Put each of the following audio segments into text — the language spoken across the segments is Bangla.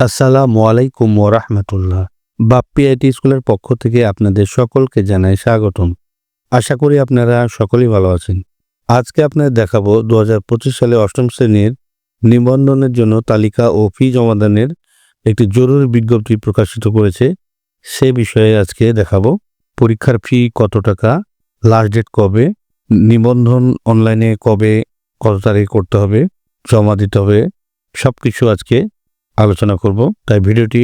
আসসালামু আলাইকুম ওরহমতুল্লাহ। বাপ্পি আইটি স্কুলের পক্ষ থেকে আপনাদের সকলকে জানাই স্বাগতম। আশা করি আপনারা সকলেই ভালো আছেন। আজকে আপনাদের দেখাবো দু হাজার পঁচিশ সালে অষ্টম শ্রেণির নিবন্ধনের জন্য তালিকা ও ফি জমাদানের একটি জরুরি বিজ্ঞপ্তি প্রকাশিত করেছে। সে বিষয়ে আজকে দেখাবো পরীক্ষার ফি কত টাকা লাস্ট ডেট কবে, নিবন্ধন অনলাইনে কবে, কত তারিখ করতে হবে, জমা দিতে হবে সব কিছু আজকে আলোচনা করব। তাই ভিডিওটি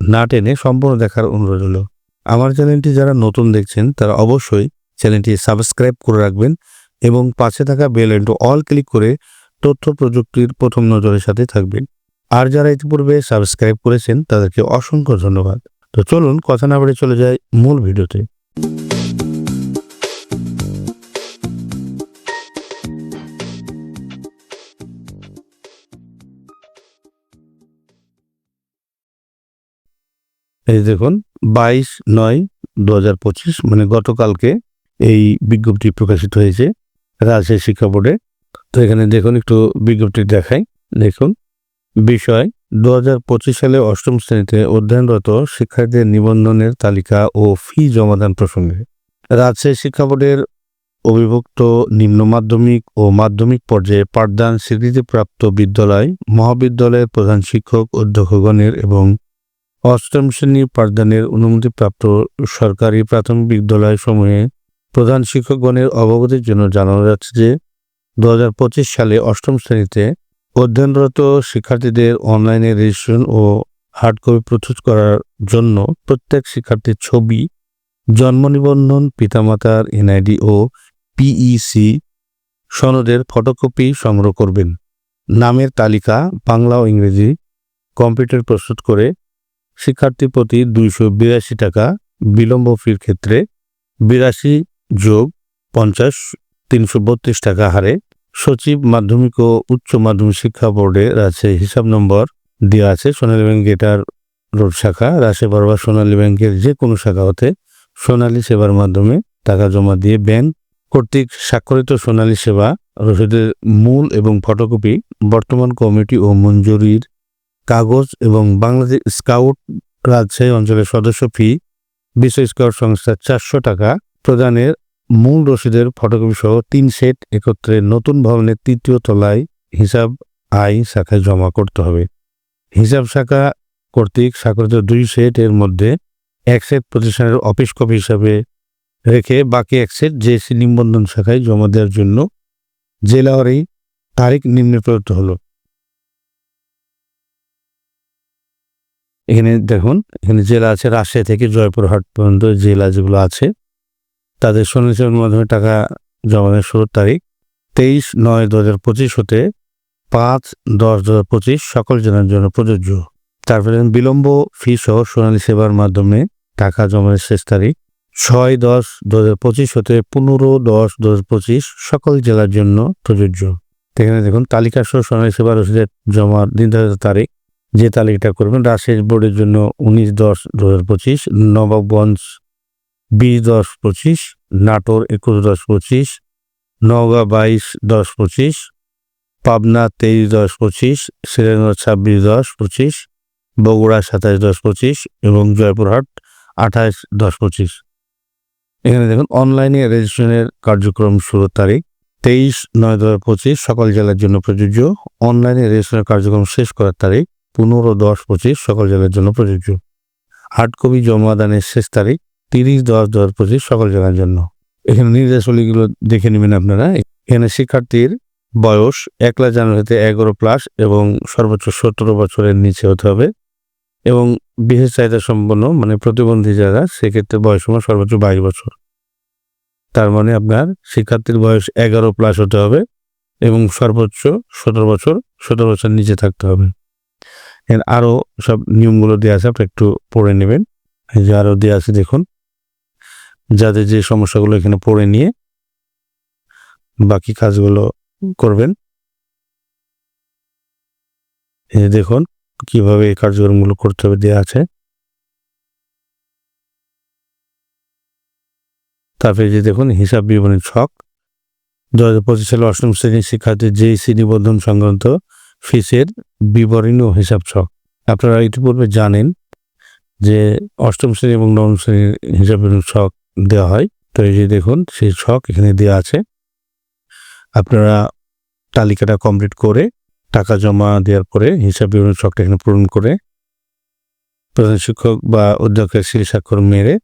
না টেনে সম্পূর্ণ দেখার অনুরোধ হলো আমার চ্যানেলটি যারা নতুন দেখছেন, তারা অবশ্যই চ্যানেলটি সাবস্ক্রাইব করে রাখবেন এবং পাশে থাকা বেল আইকনটি অল ক্লিক করে তথ্য প্রযুক্তির প্রথম নজরের সাথে থাকবেন। আর যারা ইতিপূর্বে সাবস্ক্রাইব করেছেন, তাদেরকে অসংখ্য ধন্যবাদ। তো চলুন, কথা না বেড়ে চলে যায় মূল ভিডিওতে। এই দেখুন, বাইশ নয় দু হাজার পঁচিশ মানে গতকালকে এই বিজ্ঞপ্তি প্রকাশিত হয়েছে রাজশাহী শিক্ষা বোর্ডে। তো এখানে দেখুন, একটু বিজ্ঞপ্তি দেখাই। দেখুন, বিষয় দু পঁচিশ সালে অষ্টম শ্রেণীতে অধ্যয়নরত শিক্ষার্থীদের নিবন্ধনের তালিকা ও ফি জমাদান প্রসঙ্গে রাজশাহী শিক্ষা বোর্ডের অবিভক্ত নিম্ন মাধ্যমিক ও মাধ্যমিক পর্যায়ে পাঠদান স্বীকৃতিপ্রাপ্ত বিদ্যালয়, মহাবিদ্যালয়ের প্রধান শিক্ষক, অধ্যক্ষগণের এবং অষ্টম শ্রেণি পাঠদানের অনুমতিপ্রাপ্ত সরকারি প্রাথমিক বিদ্যালয় সমূহে প্রধান শিক্ষকগণের অবগতির জন্য জানানো যাচ্ছে যে দু হাজার পঁচিশ সালে অষ্টম শ্রেণীতে অধ্যয়নরত শিক্ষার্থীদের অনলাইনে রেজিস্ট্রেশন ও হার্ড কপি প্রস্তুত করার জন্য প্রত্যেক শিক্ষার্থীর ছবি, জন্ম নিবন্ধন, পিতামাতার এনআইডি ও পিইসি সনদের ফটোকপি সংগ্রহ করবেন। নামের তালিকা বাংলা ও ইংরেজি কম্পিউটার প্রস্তুত করে শিক্ষার্থী প্রতি দুইশো বিরাশি টাকা বিলম্ব ফির ক্ষেত্রে বিরাশি যোগ পঞ্চাশ তিনশো বত্রিশ টাকা হারে সচিব মাধ্যমিক ও উচ্চ মাধ্যমিক শিক্ষা বোর্ডে রাজশাহী হিসাব নম্বর দেওয়া আছে সোনালী ব্যাংক গেটার রোড শাখা, রাজশাহী বরবার সোনালী ব্যাংকের যে কোনো শাখা হতে সোনালী সেবার মাধ্যমে টাকা জমা দিয়ে ব্যাংক কর্তৃক স্বাক্ষরিত সোনালী সেবা রসিদের মূল এবং ফটোকপি বর্তমান কমিটি ও মঞ্জুরির কাগজ এবং বাংলাদেশ স্কাউট রাজশাহী অঞ্চলের সদস্য ফি, বিশ্ব স্কাউট সংস্থা চারশো টাকা প্রদানের মূল রসিদের ফটোকপি সহ তিন সেট একত্রে নতুন ভবনের তৃতীয় তলায় হিসাব আই শাখায় জমা করতে হবে। হিসাব শাখা কর্তৃক স্বাক্ষরিত দুই সেট এর মধ্যে এক সেট প্রতিষ্ঠানের অফিস কপি হিসাবে রেখে বাকি এক সেট জেসি নিবন্ধন শাখায় জমা দেওয়ার জন্য জেলাওয়ারি তারিখ নিম্নে প্রদত্ত হলো। এখানে দেখুন, এখানে জেলা আছে রাজশাহী থেকে জয়পুরহাট পর্যন্ত জেলা যেগুলো আছে। তাদের সন্ন্যাসের মাধ্যমে টাকা জমা দেওয়ার শুরুর তারিখ তেইশ নয় দু হাজার পঁচিশ হতে পাঁচ দশ দু হাজার পঁচিশ সকল জেলার জন্য প্রযোজ্য। তারপরে বিলম্ব ফি সহ সোনালী সেবার মাধ্যমে টাকা জমার শেষ তারিখ ছয় দশ দু হাজার পঁচিশ হতে পনেরো দশ দু হাজার পঁচিশ সকল জেলার জন্য প্রযোজ্য। এখানে দেখুন, তালিকা সহ সোনালী সেবার রসিদের জমা নির্ধারিত তারিখ যে তালিকাটা করবেন রাজশাহী বোর্ডের জন্য উনিশ দশ দু হাজার পঁচিশ, নবাবগঞ্জ বিশ দশ পঁচিশ, নাটোর একুশ দশ পঁচিশ, নওগাঁ বাইশ দশ পঁচিশ, পাবনা তেইশ দশ পঁচিশ সিরাজগঞ্জ ছাব্বিশ দশ পঁচিশ, বগুড়া সাতাশ দশ পঁচিশ এবং জয়পুরহাট আঠাশ দশ পঁচিশ। এখানে দেখুন, অনলাইনে রেজিস্ট্রেশনের কার্যক্রম শুরুর তারিখ তেইশ নয় দু হাজার পঁচিশ, সকল জেলার জন্য প্রযোজ্য। অনলাইনে রেজিস্ট্রেশনের কার্যক্রম শেষ করার তারিখ পনেরো দশ পঁচিশ সকল জেলার জন্য প্রযোজ্য। হার্ড কপি জমা দানের শেষ তারিখ তিরিশ দশ দশ পঁচিশ সকল জেলার জন্য। এখানে নির্দেশাবলীগুলো দেখে নেবেন আপনারা। এখানে শিক্ষার্থীর বয়স একলা জানুয়ারিতে এগারো প্লাস এবং সর্বোচ্চ সতেরো বছরের নিচে হতে হবে। এবং বিশেষ চাহিদা সম্পন্ন মানে প্রতিবন্ধী যারা, সেক্ষেত্রে বয়স সময় সর্বোচ্চ বাইশ বছর। তার মানে আপনার শিক্ষার্থীর বয়স এগারো প্লাস হতে হবে এবং সর্বোচ্চ সতেরো বছর সতেরো বছর নিচে থাকতে হবে। এর আরও সব নিয়মগুলো দেওয়া আছে আপনি একটু পড়ে নেবেন। এই যে আরও দেওয়া আছে, দেখুন। যাদের যে সমস্যাগুলো এখানে পড়ে নিয়ে বাকি কাজগুলো করবেন। এই দেখুন, কীভাবে এই কার্যক্রমগুলো করতে হবে দেওয়া আছে। তারপরে যে দেখুন, হিসাব বিবরণী ছক। দু হাজার পঁচিশ সালে অষ্টম শ্রেণির শিক্ষার্থীর জেইসি নিবন্ধন সংক্রান্ত ফিসের বিবরণী ও হিসাব ছক। আপনারা ইতিপূর্বে জানেন যে অষ্টম শ্রেণি এবং নবম শ্রেণির হিসাব ছক দেওয়া হয়। তো এই যে দেখুন, সেই ছক এখানে দেওয়া আছে। আপনারা তালিকাটা কমপ্লিট করে টাকা জমা দেওয়ার পরে হিসাব বিবরণ ছকটা এখানে পূরণ করে প্রধান শিক্ষক বা অধ্যক্ষের সিল স্বাক্ষর মেরে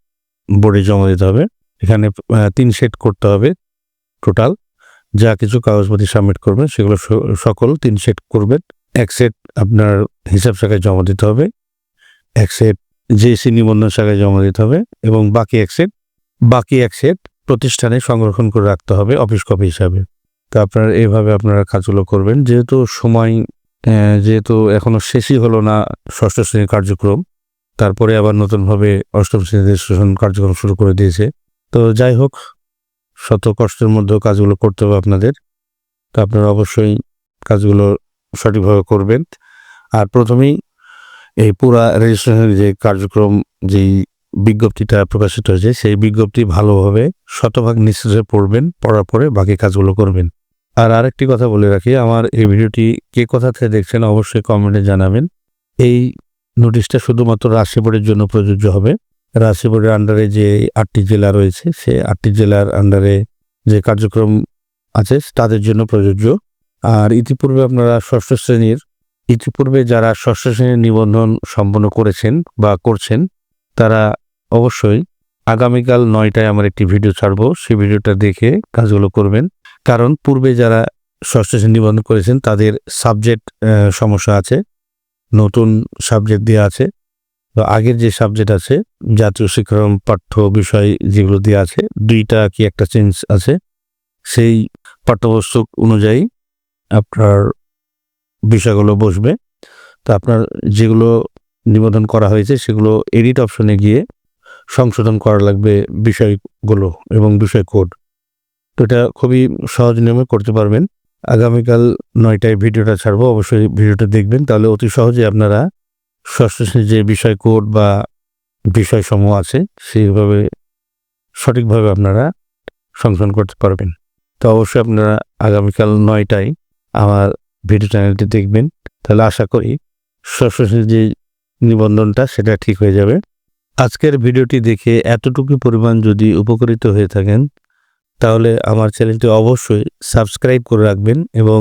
বোর্ডে জমা দিতে হবে। এখানে তিন সেট করতে হবে টোটাল। যা কিছু কাগজপত্র সাবমিট করবেন, সেগুলো সকল তিন সেট করবেন। এক সেট আপনার হিসাব শাখায় জমা দিতে হবে, এক সেট জেসি নিবন্ধন শাখায় জমা দিতে হবে এবং বাকি এক সেট বাকি এক সেট প্রতিষ্ঠানে সংরক্ষণ করে রাখতে হবে অফিস কপি হিসাবে। তো আপনারা এইভাবে আপনারা কাজগুলো করবেন। যেহেতু সময় যেহেতু এখনও শেষই হলো না ষষ্ঠ শ্রেণির কার্যক্রম, তারপরে আবার নতুনভাবে অষ্টম শ্রেণীতে রেজিস্ট্রেশন কার্যক্রম শুরু করে দিয়েছে। তো যাই হোক শত কষ্টের মধ্যেও কাজগুলো করতে হবে আপনাদের। তো আপনারা অবশ্যই কাজগুলো সঠিকভাবে করবেন। আর প্রথমেই এই পুরা রেজিস্ট্রেশনের যে কার্যক্রম, যেই বিজ্ঞপ্তিটা প্রকাশিত হয়েছে, সেই বিজ্ঞপ্তি ভালোভাবে শতভাগ নিশ্চিত পড়বেন, পড়ার পরে বাকি কাজগুলো করবেন। আর আরেকটি কথা বলে রাখি, আমার এই ভিডিওটি কে কোথা থেকে দেখছেন অবশ্যই কমেন্টে জানাবেন। এই নোটিশটা শুধুমাত্র রাজশাহী বোর্ডের জন্য প্রযোজ্য হবে। রাজশাহী বোর্ডের আন্ডারে যে আটটি জেলা রয়েছে, সে আটটি জেলার আন্ডারে যে কার্যক্রম আছে, তাদের জন্য প্রযোজ্য। আর ইতিপূর্বে আপনারা ষষ্ঠ শ্রেণির, ইতিপূর্বে যারা ষষ্ঠ শ্রেণির নিবন্ধন সম্পন্ন করেছেন বা করছেন, তারা অবশ্যই আগামীকাল নয়টায় আমার একটি ভিডিও ছাড়ব। সেই ভিডিওটা দেখে কাজগুলো করবেন। কারণ পূর্বে যারা ষষ্ঠ শ্রেণি নিবন্ধন করেছেন, তাদের সাবজেক্ট সমস্যা আছে, নতুন সাবজেক্ট দেওয়া আছে। তো আগের যে সাবজেক্ট আছে, জাতীয় শিক্ষাক্রম, পাঠ্য বিষয় যেগুলো দিয়ে আছে, দুইটা কি একটা চেঞ্জ আছে? সেই পাঠ্যপুস্তক অনুযায়ী আপনার বিষয়গুলো বসবে। তো আপনার যেগুলো নিবেদন করা হয়েছে, সেগুলো এডিট অপশনে গিয়ে সংশোধন করা লাগবে বিষয়গুলো এবং বিষয় কোড তো এটা খুবই সহজ নিয়মে করতে পারবেন। আগামীকাল নয়টায় ভিডিওটা ছাড়বো, অবশ্যই ভিডিওটা দেখবেন। তাহলে অতি সহজে আপনারা ষষ্ঠ শ্রেণির যে বিষয় কোড বা বিষয়সমূহ আছে, সেইভাবে সঠিকভাবে আপনারা সংশোধন করতে পারবেন। তো অবশ্যই আপনারা আগামীকাল নয়টায় আমার ভিডিও চ্যানেলটি দেখবেন। তাহলে আশা করি ষষ্ঠ শ্রেণির যে নিবন্ধনটা, সেটা ঠিক হয়ে যাবে। আজকের ভিডিওটি দেখে এতটুকু পরিমাণ যদি উপকৃত হয়ে থাকেন, তাহলে আমার চ্যানেলটি অবশ্যই সাবস্ক্রাইব করে রাখবেন এবং